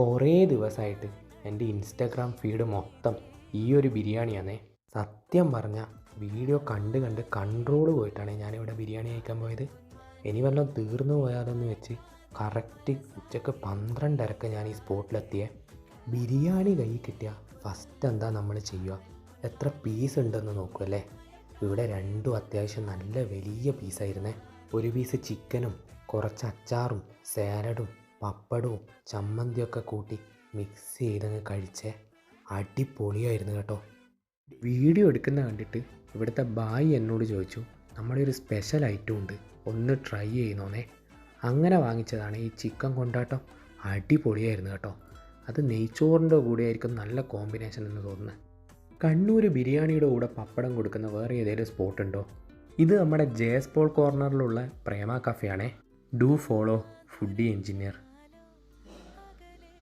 കുറേ ദിവസമായിട്ട് എന്റെ ഇൻസ്റ്റാഗ്രാം ഫീഡ് മൊത്തം ഈ ഒരു ബിരിയാണിയാണേ സത്യം പറഞ്ഞാൽ വീഡിയോ കണ്ട് കണ്ട് കൺട്രോൾ പോയിട്ടാണ് ഞാനിവിടെ ബിരിയാണി കഴിക്കാൻ പോയത്. ഇനി വല്ലതും തീർന്നു പോയാലെന്ന് വെച്ച് കറക്റ്റ് ഉച്ചയ്ക്ക് പന്ത്രണ്ടരക്ക് ഞാൻ ഈ സ്പോട്ടിലെത്തിയ ബിരിയാണി കൈ കിട്ടിയ ഫസ്റ്റ് എന്താ നമ്മൾ ചെയ്യുക? എത്ര പീസ് ഉണ്ടെന്ന് നോക്കുമല്ലേ ഇവിടെ രണ്ടും അത്യാവശ്യം നല്ല വലിയ പീസായിരുന്നേ ഒരു പീസ് ചിക്കനും കുറച്ച് അച്ചാറും സാലഡും പപ്പടവും ചമ്മന്തിയൊക്കെ കൂട്ടി മിക്സ് ചെയ്തങ്ങ് കഴിച്ചേ. അടിപൊളിയായിരുന്നു കേട്ടോ. വീഡിയോ എടുക്കുന്ന കണ്ടിട്ട് ഇവിടുത്തെ ബായി എന്നോട് ചോദിച്ചു നമ്മുടെ ഒരു സ്പെഷ്യൽ ഐറ്റം ഉണ്ട് ഒന്ന് ട്രൈ ചെയ്യുന്നോന്നേ. അങ്ങനെ വാങ്ങിച്ചതാണ് ഈ ചിക്കൻ കൊണ്ടാട്ടം. അടിപൊളിയായിരുന്നു കേട്ടോ. അത് നെയ്ച്ചോറിന്റെ കൂടെ ആയിരിക്കും നല്ല കോമ്പിനേഷൻ എന്ന് തോന്നുന്നത് കണ്ണൂർ ബിരിയാണിയുടെ കൂടെ പപ്പടം കൊടുക്കുന്ന വേറെ ഏതെങ്കിലും സ്പോട്ട് ഉണ്ടോ? ഇത് നമ്മുടെ ജെ എസ് പോൾ കോർണറിലുള്ള പ്രേമ കഫയാണേ ഡു ഫോളോ ഫുഡി എഞ്ചിനീയർ